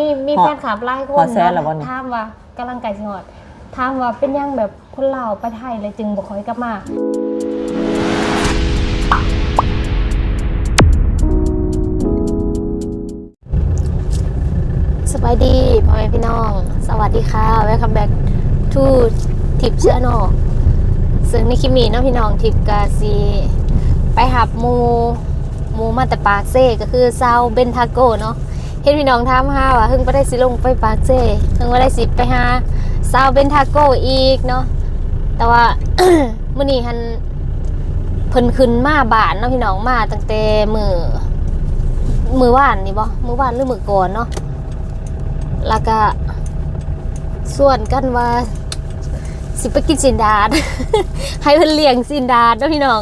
มีมีฮอดแฟนคลับหลายคฮอนดแซนแล้วบ่นี่ ถามว่ากำลังไก่สิฮอดถามว่าเป็นยังแบบคนลาวไปไทยเลยจึงบ่ค่อยกลับมาสบายดีพ่อแม่พี่น้อง สวัสดีค่ะ welcome back to ทิปเชื่อนอซึ่งในคลิปนี้เนาะพี่น้องทิปกาซีไปหับหมูหมูมาแต่ปากเซ่ก็คือซาวเบนทาโกเนาะ เห็นพี่น้องถามหาว่าเพิ่งไปได้สิลงไปปากเซ่เพิ่งไปได้สิไปหาซาวเบนทาโกอีกเนาะแต่ว่ามื้อนี้หันเพิ่นขึ้นมาบานเนาะพี่น้องมาตั้งแต่มือมือว่านนี่บ่มือว่านหรือมือก่อนเนาะแล้วก็ส่วนกันว่าสิไปกินสินดาดให้เพิ่นเลี้ยงสินดาดเด้อพี่น้อง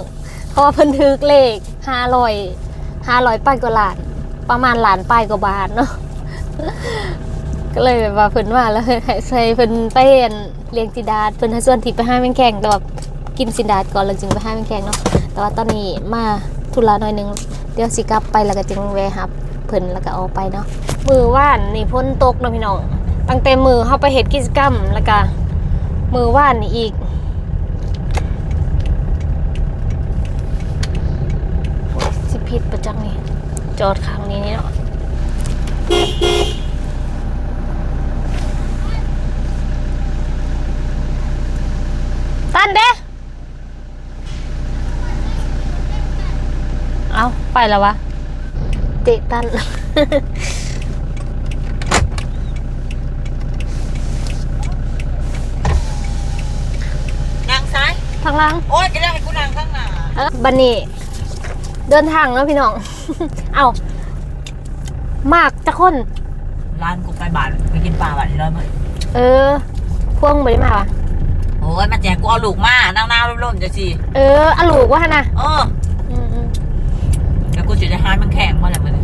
เพราะว่าเพิ่นถึกเลขห้าร้อยห้าร้อยป้ายกว่าล้าน ประมาณล้านป้ายกว่าบาทเนาะก็เลยแบบว่าเพิ่นว่าแล้วใส่เพิ่นไปเรียนเลี้ยงสินดาเพิ่นให้ส่วนที่ไปให้แม่งแข่งแต่ว่ากินสินดาก่อนแล้วจึงไปให้แม่งแข่งเนาะแต่ว่าตอนนี้มาธุระหน่อยนึงเดี๋ยวสิกลับไปแล้วก็จึงแวะหับเพิ่นแล้วก็ออกไปเนาะมือว่านนี่พ้นตกเนาะพี่น้องตั้งแต่มือเข้าไปเฮ็ดกิจกรรมแล้วก็มือว่านนี่อีก สิผิดประจังนี่ จอดข้างนี้นี่เนาะตันเด้เอาไปแล้ววะ เตะตันนางซ้ายทางหล่างโอ้ยจะได้ให้กูนางข้างหน้าเออบันนี้ เดินทางแล้วพี่น้อง เอามากจะคนร้านกูไปบาทไปกินปลาบาทเลยมั้ยเออ พวงบริมาวะโอ้ยมาแจกกูเอาลูกมานั่งหน้าร่มๆจะสิเอออะลูกว่าหั่นนะเอออืมอืมแล้วกูจะได้หายมันแข็งเพราะอะไรมัน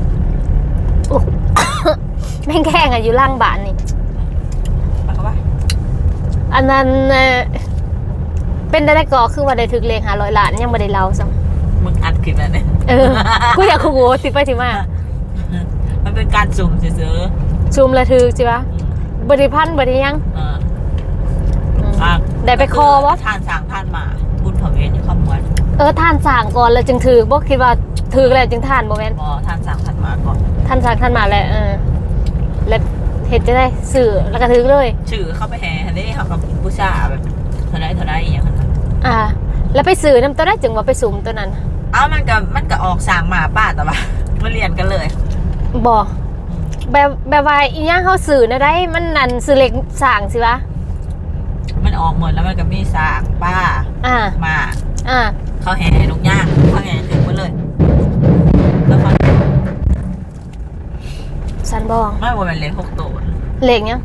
อุ๊ยแม่งแข่งอะอยู่ล่างบ้านนี่ไปเขาว่าอันนั้นเอ่อเป็นได้ได้ก่อคือว่าได้ถึกเลขหาร้อยล้านยังไม่ได้เล่าซ้มึ งอัดคลิปแล้วเนี่ยเออ กูอยากคูโวสิไปสิมามันเป็นการสุ่มซื้อชุมละถึกสิวะบริพันธ์บริยังๆเอออืม อะได้ไปคอวะ ทานสางทานมาบุญเผาเวรอยู่ข้ามวันเออทานสั่งก่อนแล้วจึงถือบ่คิดว่าถือแล้วจึงทานบ่แม่นพอทานสางทานมาก่อนทานสั่งทานมาแล้วเออแล้วเฮ็ดจะได้สื่อแล้วก็ถือเลย ชื่อเข้าไปแห่ได้เขากับผู้ชายแบบเท่าไรเท่าไรอย่างนั้นอ่า แล้วไปสื่อนํตัวได้จึงว่าไปสุ่มตัวนั้น เอ้ามันก็มันก็ออกสางมาป้าแต่ว่ามาเรียนกันเลยบ่แบบแบบว่าอีหยังเฮาสื่อนะได้ มันนั่นสื่อเล็กสั่งสิวะ มันออกหมดแล้วมันก็มีสางป้าอ่ามาอ่า เขาแห่นกย่างเขาแห่ถึงหมดเลยแล้วมันสันบองไม่ว่าเป็นเหล็กหกตัวเหล็กยัง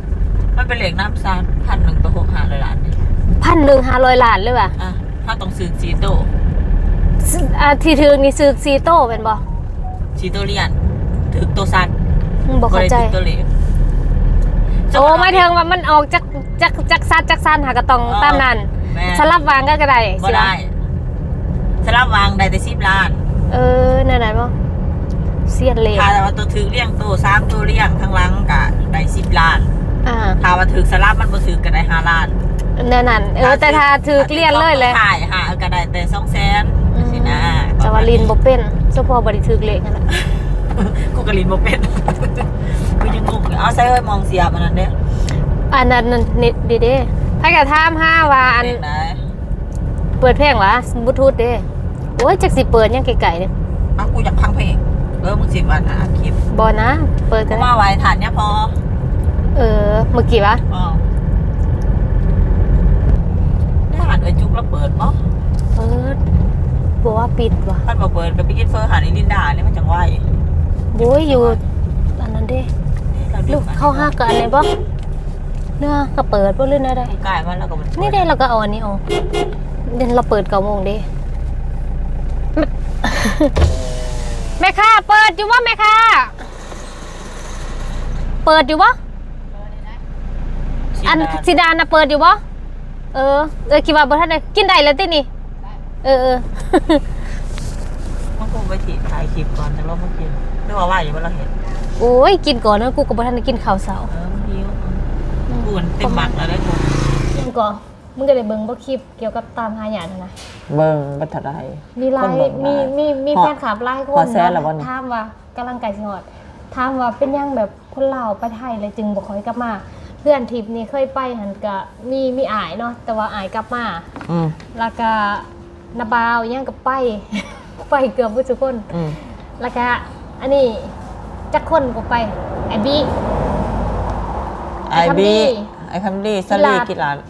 มันเป็นเหล็กน้ำซานพันหนึ่งต่อหกห้าร้อยล้านเนี่ยพันหนึ่งห้าร้อยล้านเลยว่ะอะถ้าต้องซื้อซีโต้ซึ่ง อ่าที่ถือนี่ซื้อซีโต้เป็นบ่ซีโต้เรียนถึงตัวซันอืมบ่เข้าใจถึงตัวเหล็กโอ้ไม่ถึงว่ามันออกจากจากจากซัดจากซันหากระตองตามนั้นแม่สลับวางก็กระไดบ่สิวะได้สลับวางได้แต่สิบล้านเออนั่นไหนบ่เสียนเหล็กถ้าว่าตัวถือเลี้ยงตัวสามตัวเลี้ยงทั้งหลังกะได้สิบล้านอ่าถ้าว่าถือสลับมันบ่ถือก็ได้ห้าล้านนั่นนั่นเออแต่ถ้าถือเกลียนเลยเลย ถ่ายหาก็ได้แต่สองแสนสิ นะจาวาลินบ่เป็นเฉพาะบริถือเหล็กนั่นแหละกูกะลินบ่เป็นกูยังงงอยู่เอาใส่ไว้มองเสียบอันนั้นเด้ออันนั้นนั่นนิดดีเด้ถ้ากะถามห้าว่าอันเพลงไหนเปิดเพลงวะบลูทูธเด้โอ้ยจักสิเปิดยังไกลๆเนี่ยเอากูอยากฟังเพลงเออมึงสิวันหาคลิปบ่นะ เปิดกูกันมาไว้ฐานเนี่ยพอเออเมื่อกี้วะอ๋อได้หันไอ้จุกแล้วเปิดบ่เปิด บอกว่าปิดว่ะท่านบอกเปิดกับพี่กินเฟอร์หันอีลินดานี่มันจังไหวโอ้ยอยู่อันนั้นเด้ลูกเข้าห้ากับอันไหนบ่เนื้อก็เปิดบ่เรื่อยนะได้กลายมาแล้วก็มันนี่ได้เราก็เอาอันนี้ออกเดี๋ยวเราเปิดเก้าโมงเด้แม่ค้าเปิดอยู่วะแม่ค้าเปิดอยู่วะอันสิดานนะเปิดอยู่บ่เออเออคิดว่าบ่ทันได้กินได้แล้วตินี่ เออเออ มันคงไปถีถ่ายคลิปก่อนแต่เราเมื่อกี้นึกว่าว่าอยู่ว่าเราเห็นโอ้ยกินก่อนนะกูก็บ่ทันได้กินข้าวเช้าเออมันหิวกูมันเต็มหมักแล้วได้กูกินก่อนมึงก็ได้เบิ่งบ่คลิปเกี่ยวกับตามหาหยาดนะเบิ่งบัตรได้มีไลคนน์เบิ่งมีหลายมีมีฮอดแฟนคลับไลน์คฮอนดแสนแล้วบ่นี่ ถามว่ากำลังไก่สิฮอดถามว่าเป็นยังแบบคนลาวไปไทยเลยจึงบ่ค่อยกลับมา เพื่อนทริปนี้เคยไปหันก็มีมีอายเนาะแต่ว่าอายกลับมา อืม แล้วก็ นาบาวยังกับไปไปเกือบทุกคนอืมแล้วก็อันนี้จักคนก็ไปไอบีไอบีไอ้คัมบี้ไอคัมบี้สลีกีกีฬาฬา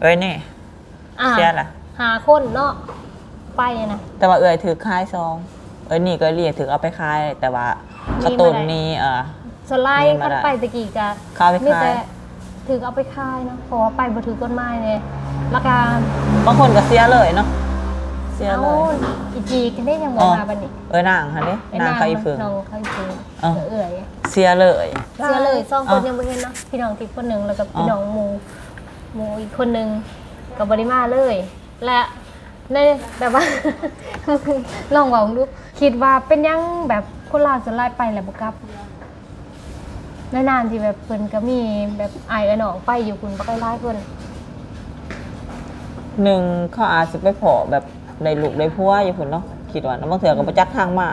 เอ้ยนี่อ่าเสียล่ะหาคนเนาะไปนะแต่ว่าเอ้ยถือค่ายซองเอ้ยนี่ก็เรียกถือเอาไปคายแต่ว่าขาวตุนนี่เออสไลด์มีมาคันได้ไปตะกี้กะเข้าไปมีขายแต่ถือเอาไปคายเนาะเพราะว่าไปบ่ถือกฎหมายเนี่ย แล้วก็บางคนก็เสียเลยเนาะเสียเอาเลย อีจีกันได้ยังบ่อ๋อมาบัดนี้เอ้ยนางค่ะนี่ไอ้นางเขาอีเฟือง น้องเขาอีเฟืองอ๋อเอื่อยเสียเลย เสื้อเลยสองคนอ๋อยังบ่เห็นเนาะพี่น้องทิพย์คนหนึงแล้วก็อ๋พี่อน้องหมูหมูอีกคนหนึงก็บ่ได้มาเลย และในแบบว่า ลองเว่าดูคิดว่าเป็นยังแบบคนลาวสลายไปแล้วบ่กลับนานๆที่แบบเพิ่นก็มีแบบอายกับน้องไปอยู่คุณบ่ใกล้หลายคน หนึ่งเขาอาจจะไปพอแบบในลูกในพัวอยู่พุ่นเนาะคิดว่าแล้วบางเถื่อก็ประจักทางมา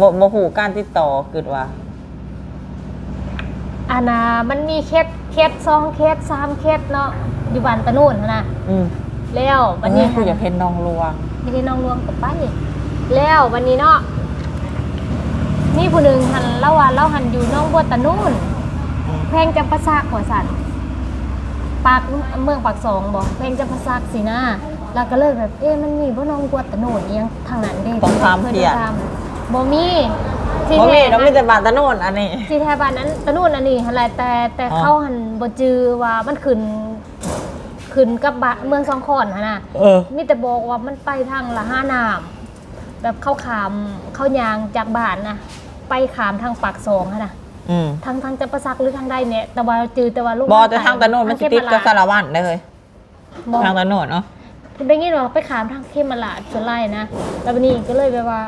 บ่บ่ฮู้การติดต่อคิดว่าอานามันมีเคสเคสสองเคสสามเคสเนาะอยู่บ้านตะนู่นหั้นนะอืมแล้ววัวันนนี้นี้กูอยากเห็นน้องลวง ไม่ได้น้องรวมกับไปแล้ววันนี้เนาะนี่ผู้หนึ่งหันเล่าว่าเล่าหันอยู่น้องบัวตะนู่นแพงจำปาซักหัวสัน ปากเมืองปากสองบอกแพงจำปาซักสินะแล้วก็เลยแบบเอ๊ะมันมีบ่น้องบัวตะนู่นเอียงทางนั้นเด้ต้องถามเพียรบ่มีที่บ่แท้มีน้องมีนะแต่บานตะโนนอันนี้ที่แท้บ้านนั้นตะนู่นอันนี้หั่นแหละแต่แต่อ๋อเขาหันบ่จือว่ามันขึ้นขึ้นกับบ้านเมืองสองคอนหั่นน่ะเออมีแต่บอกว่ามันไปทางละห้านามแบบเข้าขามเข้ายางจากบ้านนะไปขามทางปากสองอะนะ อืมทางทางจะประซักหรือทางใดเนี่ยแต่ว่าจือแต่ว่าลูกบอแต่ทางตะโนนมันสิติดกับสารวัตรได้เลยบอกทางตะโนนเนาะได้ยินว่าไปขามทางเข้มมาลาดจนไล่นะแล้ววันนี้ก็เลยแบบว่า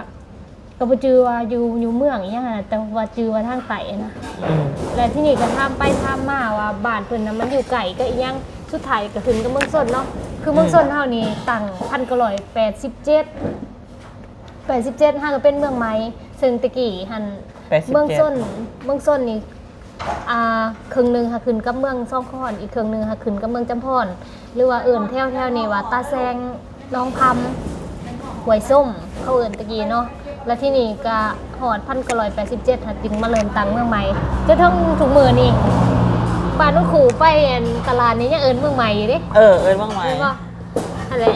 ก็ไปจือว่าอยู่อยู่เมืองอย่างเงี้ยนะแต่ว่าจือว่าทางไต่นะอืมแล้วที่นี่ก็ทำไปทำมาว่าบ้านเพิ่นนะมันอยู่ไก่ก็อีหยังสุดท้ายก็ถึงกับเมืองส้นเนาะคือเมืองส้นเท่านี้ตั้งพันกร้อยแปดสิบเจ็ด แปดสิบเจ็ดห้าก็เป็นเมืองไม้ซึ่งตะกี้หันแปดสิบเมืองเจ็ดส้นเมืองส้นนี่อ่าครึ่งหนึ่งค่ะขึ้นกับเมืองซ่องคอนอีกครึ่งหนึ่งค่ะขึ้นกับเมืองจำพรหรือว่าเอื่นแถวแถวๆนี่ว่าตาแซงน้องพำหวยส้มเขาเอื่นตะกี้เนาะแล้วที่นี่ก็หอดพันกร้อยแปดสิบเจ็ดค่ะจึงมาเริ่มตั้งเมืองใหม่จะทั้งถุงมือนี่บ้านนุ่นขู่ไปอันตลาดนี้ยังเอินเมืองใหม่อยู่เดิ เออ เอ้ยบ้างไหมใช่ปะอะไร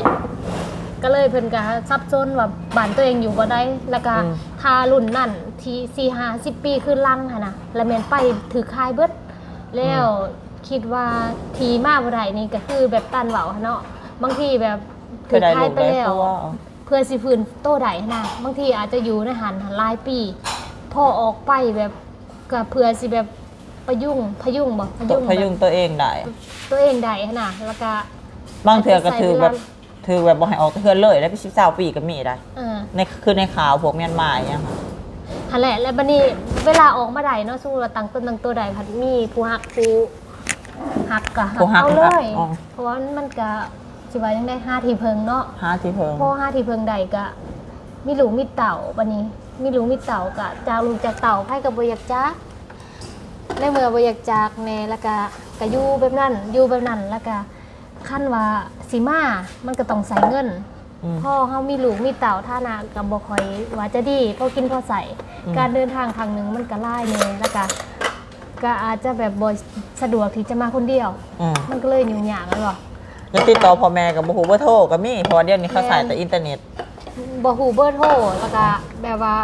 ก็เลยเพิ่นก็ซับซ้อนว่าบ้านตัวเองอยู่บ่ได้แล้วก็ทารุ่นนั่นที่สี่ห้าสิบปีขึ้นลังค่ะนะแล้วแม่นไปถือคายเบิด แล้วคิดว่าทีมาบ่ได้นี่ก็คือแบบตันเว้าหั้นเนาะบางทีแบบถืคืออได้คาลูยกไปได้แล้วตัวเพื่อสิพื้นโตได้หั้นนะบางทีอาจจะอยู่ในหันหันหลายปีพอออกไปแบบก็เพื่อสิแบบประยุงพยุงบ่พตยุกงพยุงตัวเองได้ ตัวเองได้หั้นนะแล้วก็บางเถื่อก็ถือแบบ ถือแบบบ่ให้ออกเถื่อนเลยได้ไปสิบสาวปีก็มีได้เออในคือในข่าวพวกเมียนมาอย่างเงี้ยค่ะหันแหละแล้วบัดนี้เวลาออกมาได้เนาะสู้ว่าตั้งต้นตั้งตัวใดพัดมีผู้หักผู้หักก็หักเอาเลยอ๋อเพราะว่ามันก็สิว่ายังได้ห้าทีเพิงเนาะห้าที่เพิงพอห้าทีเพิงใดก็มีหลูมีเต่าบัดนี้ มีหลูมีเต่าก็จากลูกจากเต่าไผก็บ่อยากจักในเมื่อบ่อยากจากแน่แล้วก็ก็อยู่แบบนั้นอยู่แบบนั้นแล้วก็ขั้นว่า สิมา มันก็ต้องใส่เงินอืมพ่อเขามีลูกมีเต่าท่านากับบคอยว่าจะดีพอกินพอใส่อืมการเดินทางครั้งหนึ่งมันก็ไล่เนยแล้วก็ก็อาจจะแบบบ่สะดวกที่จะมาคนเดียวอืมมันก็เลยยุ่งยากแล้วบ่แล้วติดต่อพ่อแม่กับบ่ฮู้เบอร์โทรก็มีเพราะว่าเดี๋ยวนี้เขาใส่แต่อินเทอร์เน็ตบ่ฮู้เบอร์โทรแล้วก็แบบว่า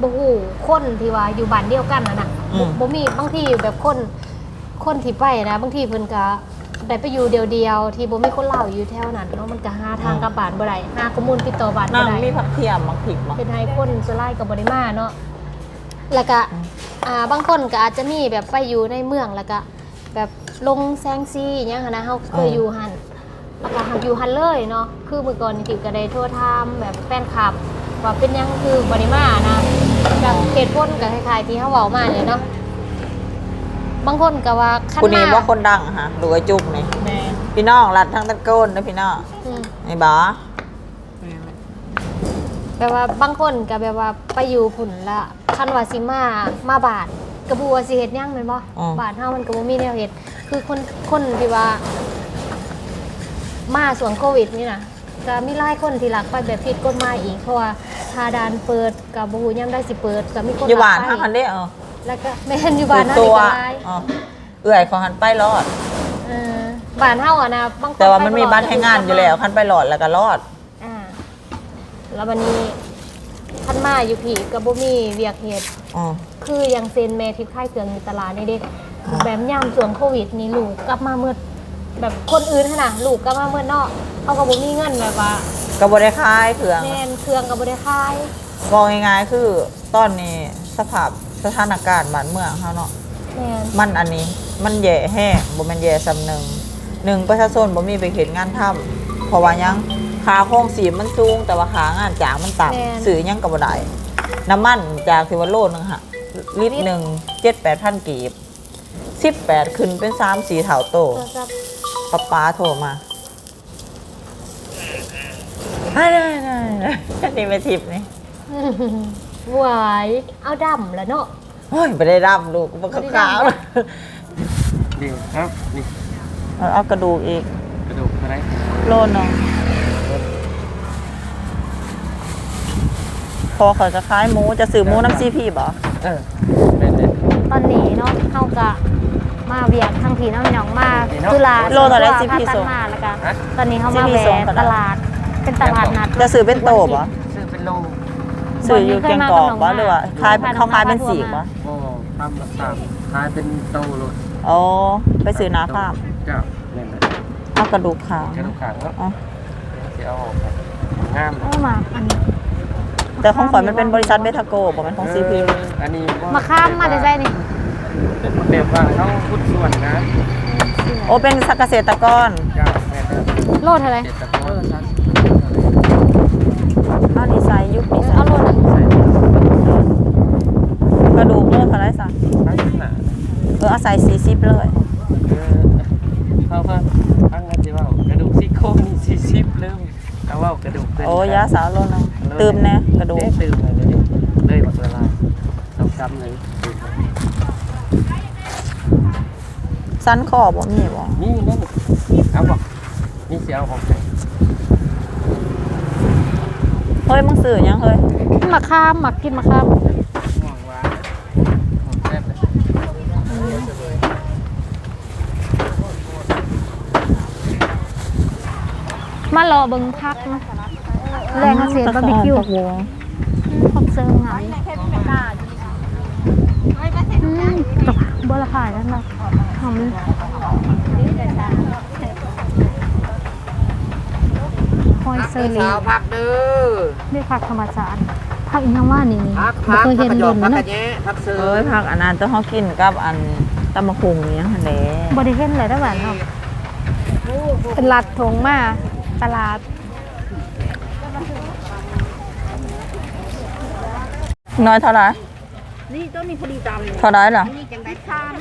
บ่ฮู้คนที่ว่าอยู่บ้านเดียวกันน่ะนะอืมบ่มีบางทีแบบคนคนที่ไปนะบางทีเพิ่นก็ ได้ไปอยู่เดียวๆ ที่บ่มีคนเล่าวอยู่แถวนั้นเนาะมันก็หาทางกลับบ้านบ่ได้หาข้อมูลติดต่อบ้านนั่บ่งได้มีผักเทียมมักผิกมั้งเป็นไฮคนสไลด์กับบริมาเนาะแล้วก็อ่าบางคนก็อาจจะมีแบบไปอยู่ในเมืองแล้วก็แบบลงแซงซีอย่างเงี้ยค่ะนะเขาเคยอยู่หันแล้วก็หันอยู่หันเลยเนาะคือเมื่อก่อนนี่ติวก็ได้โทรทามแบบแฟนคลับว่าเป็นหยังคือบริมานะแบบเหตุผลกับคล้ายๆที่เขาเว้ามาเลยเนาะ บางคนก็ว่าคันคุณนี่มาว่าคนดังอะฮะดูไอ้จุกนี่ แม่พี่น้องรัดทั้งตะโกนนะพี่น้องอืมไอ้บอแปลว่าบางคนก็แบบว่าไปอยู่พุ่นละคันว่าสิมามาบาทกระบัวาสิเฮ็ดหยังแม่นบ่บาทเฮามันก็บ่มีแนวเฮ็ดคือคนคนที่ว่า มาส่วนโควิดนี่นะก็มีหลายคนที่หลักไปแบบผิดกฎหมายอีกเพราะว่าทาดานเปิดกับบูย่ำได้สิเปิดก็มีคนอยู่บ้านลักห้าไปคันเด้เออ แล้วก็แม่นอยู่บ้านคือเฮาตันี่วก็หลายอ๋อเอื่อยของหันไปรอด เออบ้านเฮาอะนะบางคนแต่ว่ามันมีไปบ้านให้งานอยู่แล้วคันไปรอดแล้วก็รอด อ่าแล้ววันนี้ท่านมาอยู่ผีก็บ่มีเวียกเฮ็ด อ๋อ คืออย่างเซนแม่ทิพย์ค่ายเครื่องอยู่ตลาดนี่เด้แบบย่ามช่วงโควิดนี่ลูกกลับมามืดแบบคนอื่นขนาดลูกกลับมามืดเนาะเขาก็บ่มีเงินแบบว่าก็บ่ได้คายเครื่อง แม่นเครื่องก็บ่ได้ขายบอกง่ายๆคือตอนนี้สภาพ สถานการณ์บ้านเมืองเฮาเนาะแม่นมันอันนี้มันแย่แห้งบ่แม่นแย่ซำหนึ่งหนึ่งประชาชนบ่มีไปเห็นงานทำเพราะว่าหยังค่าโครงสีมันสูง แต่ว่าค่างานจ้างมันต่ำซื้อหยังก็บ่ได้น้ำมันจากที่ว่าโลนึงฮะลิตรหนึ่ง7-8,000กีบ18ขึ้นเป็น3-4เท่าโต โทรศัพท์ป๊าป๊าโทรมาได้ได้ได้นี่ไปทิปนี่ หวายเอาดำแล้วเนาะ โอ้ยไม่ได้รับลูกมันขาวๆเลยเดี๋ยวครับนี่เอาเอากระดูกอีกกระดูกอะไรโลนหนึงพอเขาจะคล้ายหมูจะซื้อหมูน้ำซีพีบ่เออเป็นเด็ดตอนนี้เนาะเฮากะมาเวียกทางผีน้องหนองมาตุลาโลเท่าไหรตัซีพีตัส่งมาแล้วกันฮะตอนนี้เขามา CP แวส่งะเท่าไหร่ตลาดเป็นตลาดนัดจะซื้อเป็นโตบ่ซื้อเป็นโล ซื้ออยู่เกียงกอกบ่หรือว่าคล้ายเขาคล้ายเป็นสีกบ่โอ้ทำแบบตามคล้ายเป็นโตโลอ๋อไปซื้อนาฟาร์มเจ้าเนี่ยนะเอากระดูกขาวกระดูกขางก็อ๋อเดี๋ยวเอาออกไปงามเอามาอันนี้แต่ของข่อยมันเป็นบริษัทเบทาโกบ่แมันของซีพีเอออันนี้มาข้ามมาได้ใจนี่เป็นแบบว่าเขาพุดส่วนนะ โอ้เป็นเกษตรกรเจ้าแม่เด้อโลดเท่าไหรเจ็ดตะโกนเอาดีไซน์ยุคเอนี้ อเอาโลดหนึ่ง ใส่ กระดูกโล เท่าไรสั่งทั้งหนาเออเอาใส่สี่สิบเลยเออเขาก็ทั้งนั้นที่ว่ากระดูกซี่โครงนี่สี่สิบเริ่มเอาว่ากระดูกเป็นโอ้ยาสาวโลนึงตืมน่กระดูกเตื่มเลยเดี๋ยวนี้เลยหมดเวลาต้องจำเลยสั้นคอบ่มีบ่นี่นั่นเอาบอกนี่เสียเอาของใครเฮ้ยมึงซื้อยังเฮ้ยมาข้ามมากินมาข้าม ห่วงว่าห่วงแซ่บเลย มารอเบิ่งพักเนาะแรงเสียบาร์บีคิวผักวงขอบเซิงหายอืมตกบละขายนั่นแหละหอมหอยเซอรี่ผักเด้อนี่ผักธรรมชาติผักอีกอย่างว่านี่นี่ผักไม่ผักเคยเห็นผักเลยอยดผักกระเนาะแยะผักเสืเอ้ยผักอันนั้นต้องเฮากินกับอันตำมะคุงเนี้ยหั่นแหละบริเห็นเลยได้หวานเนาะเป็นลัดทงมา ตลาด น้อยเท่าไหร่นี่ต้นนี้พอดีตามเลยเท่าไหร่ล่ะ นี่จังได้ชาม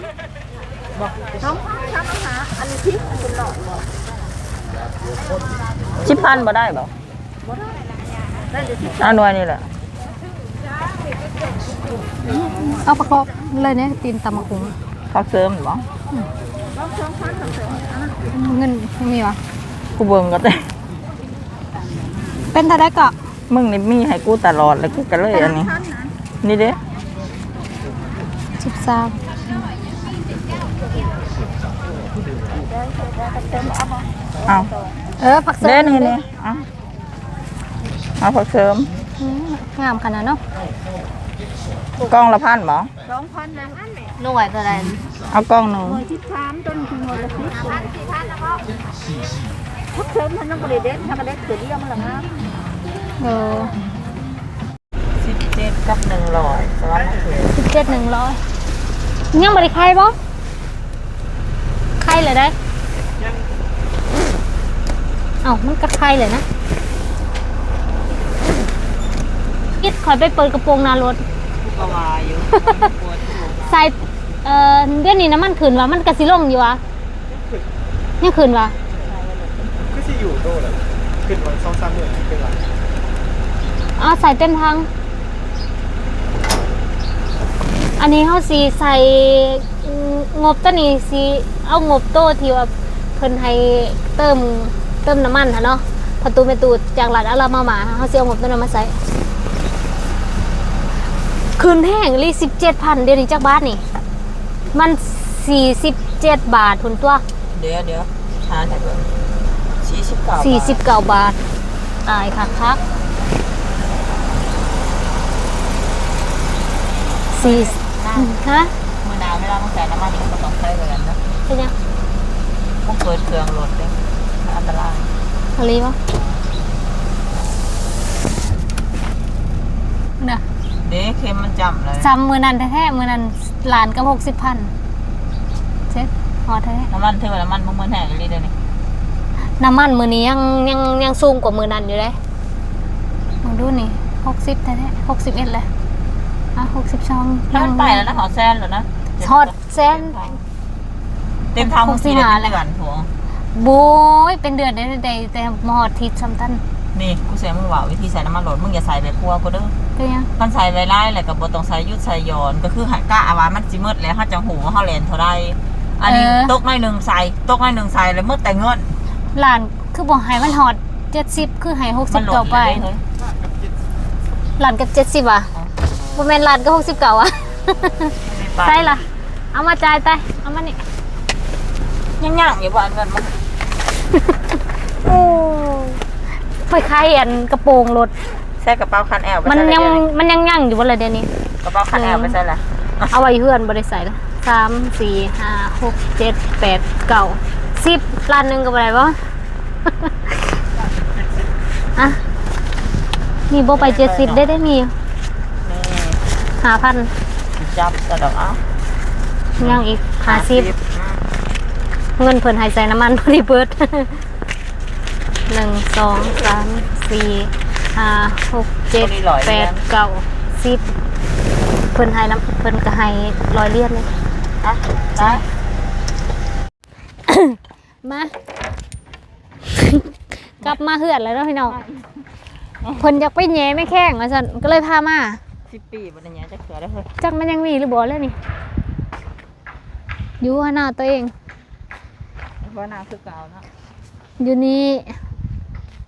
บอกน้องชามหาอันนี้ที่อันเป็นหลอดบอกชิพันบ่ได้บ่ได้เดี๋ยวที่เอาหน่วยนี่แหละ เอาประกอบเลยเนี่ยตีนตำมะคุงผักเสริมบ่ เงินไม่มีวะกูเบิ่งก็ได้ เป็นเท่าไดเกาะมึงนี่มีให้กูตลอดเลยกูก็เลยอันนี้ นี่เด้สิบสามเอาเออผักเสริเด้มนี่นี่เอาเอาผักเสริมอืมงามขนาดเนาะกล้องละพันบ่สองพันนะอันไหนหน่วยเท่าไหรเอากล้องหนึงหน่วยที่ชามต้นคือหน่วยละสิบพันสี่พันแล้วก็ พักเสริมมันต้องบริเด็ดถ้ากระเด็ดเกิดเรื่องมันหลังนะเออ17กับ100สำหรับมะเขือสิบเจ็ดหนึ่งร้อยยังบริใครบ่ใครเลยได้เอ้ามันก็ใครเลยนะอิดคอยไปเปิดกระโปรงนารถก็ว่าอยู่ใส่เอ่อเดี๋ยวนี้น้ำมันขึ้นวะมันกระสิลงอยู่วะยังขึ้นวะ อยู่โดดอะขึ้นวันสองสามเมื่นขึ้นหลังอ่าใส่เต็มทั้ง อันนี้เขาสีใส่งบตัวนี้สีเอางบโตที่ว่าเพิ่นให้เติมเติมน้ำมันฮะเนาะประตูเมตูจากหลัดอารามาหมาเขาสีเอางบตัวนั้นมาใส่คืนแห้งรีสิบเจ็ดพันเดือนนี้จากบ้านนี่ มันสี่สิบเจ็ดบาททุนตัว เดี๋ยวเดี๋ยวชาหน่อยก่ 49บาท49 บาท ตายค่ะคักสี่ฮะมือนาวไม่รับต้องแต่น้ำมันนี่ก็ต้องใช้เลยนะใช่นยังต้องเปิดเครื่องรถเลยอันตรายอะไรวะนะเด็กเค็มมันจำเลยจำมือนันแท้ๆมือนันหลานกับหกสิบพันเช็ดพอแท้น้ำมันเท่าน้ำมันมึงมือแห้งเลยเดี๋ยวนี้ น้ำมันมือนี้ยังยังยังสูงกว่ามือนันอยู่เลยมองดูนี่หกสิบแท้ๆหกสิบเอ็ดเลยอะหกสิบสองแล้วมันไปแล้วนะหอแซนเหรอนะทอดแซนเต็มทางมึงสี่หกสิบห้าเดือนหัวโบยเป็นเดือนได้ได้แต่มอดทิศซัมตันนี่กูเสียมึงว่าวิธีใส่น้ำมันรถมึงอย่าใส่แบบพัวกูเด้อเป็นยังมันใส่ไว้ไล่แหละกับบต้องใส่ยุดใส่ย้อนก็คือหากะอาว่ามันจิมืดแล้วเขาจะหูเขาแลนเท่าไรอันนี้ตกน้อยหนึ่งใส่ตกน้อยหนึ่งใส่แล้วมืดแต่เงิน หลานคือบอกให้มันหอดเจ็ดสิบคือให้หกสิมับนหลเก่าดไปเลยหลานกับเจ็ดสิบอะโมเมนหลานก็หกสิบเก่าอะใช่ล่ะเอามาจ่ายไปเอามานี่ยังย่างอยู่บ้านกันมันโอ้ค่อยคายอันกระโปรงรถใส่กระเป๋าคันแอลไปมันใส่ยังเลยมันยังยั่งอยู่บนเลยเดี๋ยวนี้กระเป๋าคันแอลไปใส่ละเอาไว้เพื่อนบริษัทสามสี่ห้าหกเจ็ดแปดเก้า สิบล้านหนึ่งกับอะไรวะอะมีโบไปเจ็ดสิบได้ได้มีนี่ห้าพันจับกระดอกเอ้ายังอีกห้าสิบเงินเพิ่นใหายใจน้ำมันพอดีเบิดหนึ่งสองสามสี่ห้าหกเจ็ดแปดเก้าสิบเพิ่นใหายน้ำเพิ่นก็ให้ร้อยเลียนเลยอะได้ มา กลับมาเหือนแล้วเนาะพี่น้องเพิ่นอยากไปแหย่ไม่แข้งว่าซั่นก็เลยพามา สิบปีบันนี้จะเขือได้เลยจักมันยังมีหรือบ่แล้วนี่อยู่หน้าตัวเอง ว่านาคือเก่านะอยู่นี่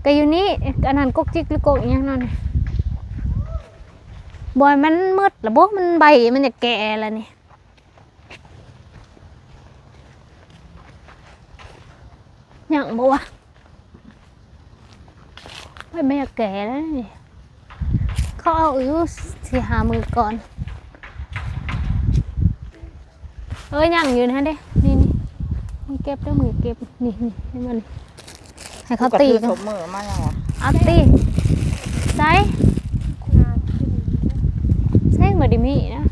ก็อยู่นี่อันนั้นกกจิกหรือกกอหยังนั่นบอยมันมืดแล้วบ่มันใบมันจะแก่แล้วนี่ ยังบ่วะใบมันจะแก่แล้วนี่เขาเอาอยู่สี่หามือก่อน เอ้ยยังอยู่นะเด้นี่นี่มือเก็บเด้อมือเก็บนี่นี่ให้มันให้เขาตีกักันนสมมือมายังวะเอาตีใส่ใส่เหมือนดิมี่นะ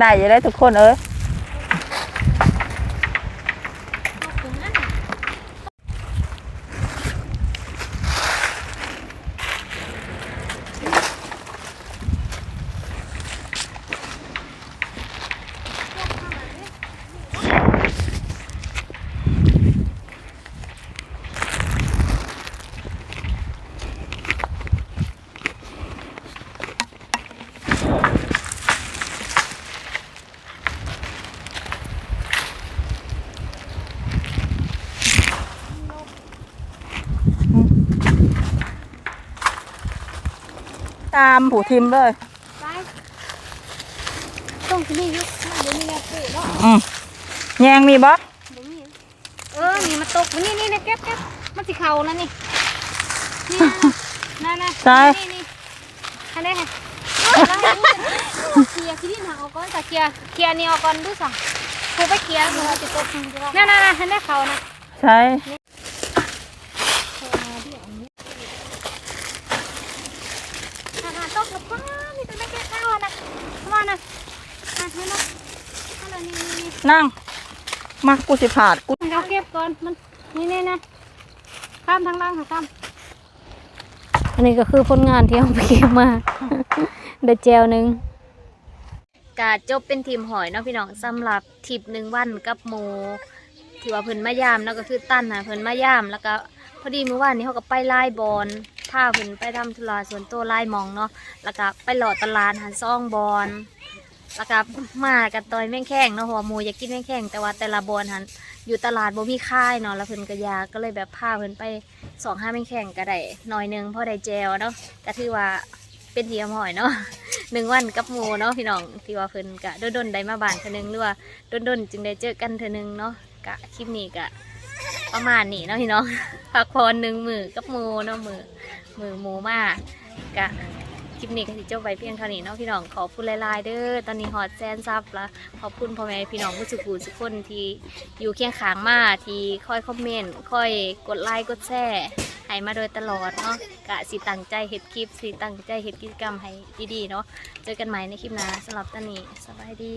ได้อยู่ได้ทุกคนเอ้ยามผู้ทิมเลยไปต้องที่นี่ยุคเดี๋ยวนี้แม่ซื้อเนาะอืมแยงมีบ่เดี๋ยวนี้เออนี่มาตกนี่นี่นี่เก็บเก็บมันสิเข่าแล้วนี่นี่นะนะใช่นี่นี่อันนี้ค่ะเคลียร์ที่ดินหางออกก่อนแต่เคลียร์เคลียร์นี่ออกก่อนดูสั่งกูไปเคลียร์แล้วมึงติดตกนั่นนั่นนั่นให้ได้เขานะใช่ อาหารตกแล้วป้านี่ตัวเล็กๆข้าวนะว่านะอะให้นะอะไร นี่นี่นี่นั่ง มากูสิผาดกูเราเก็บก่อนมันนี่นี่นะข้ามทางล่างค่ะข้ามอันนี้ก็คือผลงานที่เอาไปเก็บมาได้แจวหนึ่งกาจบเป็นทีมหอยเนาะพี่น้องสำหรับทริปหนึ่งวันกับโมที่ว่าเพิ่นมายามเนาะก็คือตั้นนะเพิ่นมายามแล้วก็พอดีเมื่อวานนี้เขาก็ไปไล่บอลพาเพิ่นไปทำธุระส่วนตัวไล่หมองเนาะแล้วก็ไปหลอดตลาดหันซ่องบอล แล้วก็มากันตอยแม่งแข้งเนาะหัวหมูอยากกินแม่งแข้งแต่ว่าแต่ละบอลหันอยู่ตลาดบ่มีค่ายเนาะแล้วเพิ่นก็อยาก็เลยแบบพาเพิ่นไปสองห้าแม่งแข้งก็ได้หน่อยหนึงพอได้แจวเนาะก็ถือว่าเป็นเทีมหอยเนาะหนึ่งวันกับหมูเนาะพี่น้องที่ว่าเพิ่นกะดนๆได้มาบานเทื่อนึงหรือว่าดนๆจึงได้เจอกันเทื่อนึงเนาะกะคลิปนี้กะประมาณนี้เนาะพี่น้องพักพรหนึ่งมือกับหมูเนาะมือมือหมูมากกะ คลิปนี้ก็สิจบไว้เพียงเท่านี้เนาะพี่น้องขอบคุณหลายๆเด้อตอนนี้ฮอตแซนซับละขอบคุณพ่อแม่พี่น้องผู้สุขุทุกคนที่อยู่เคียงข้างมาที่คอยคอมเมนต์คอยกดไลค์กดแชร์ให้มาโดยตลอดเนาะกะสิตั้งใจเฮ็ดคลิปสิตั้งใจเฮ็ดกิจกรรมให้ดีๆเนาะเจอกันใหม่ในคลิปหน้าสำหรับตอนนี้สบายดี